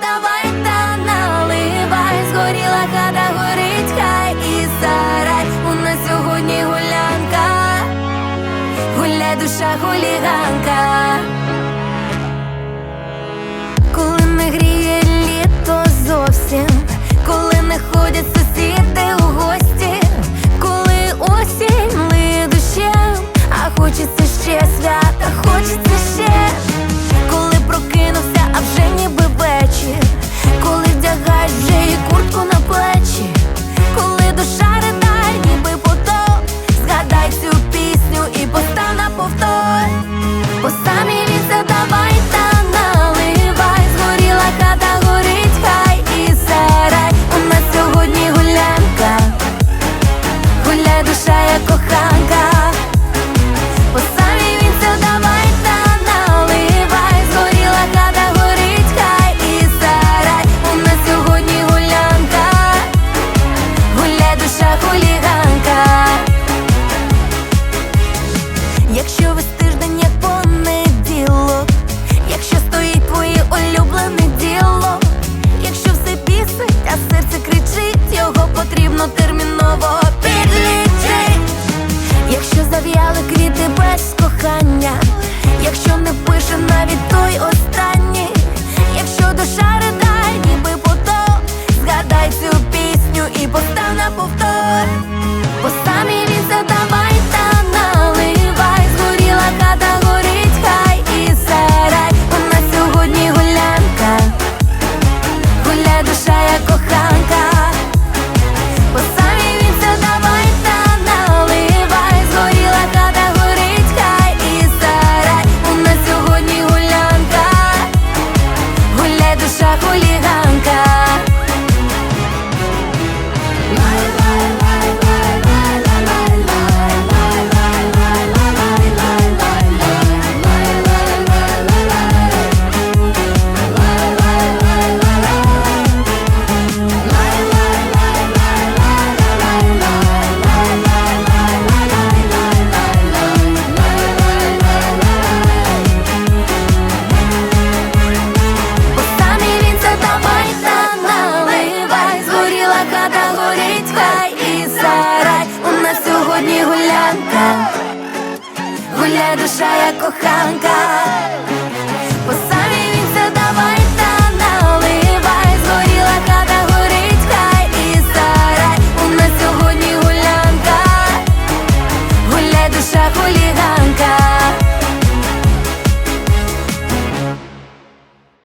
давай та наливай, згоріла хата, горить хай і сарай. У нас сьогодні гулянка, гуляй душа хуліганка. Кричить, його потрібно терміново підлічить. Якщо зав'яли квіти без кохання, якщо не пише навіть той останній, якщо душа ридає, ніби потоп, згадай цю пісню і постав на повтор. По самій віце давай та наливай, згоріла хата, горить хай і сарай. У нас сьогодні гулянка, гуляй душа, як коханка. Гулянка, гуляй душа, як коханка.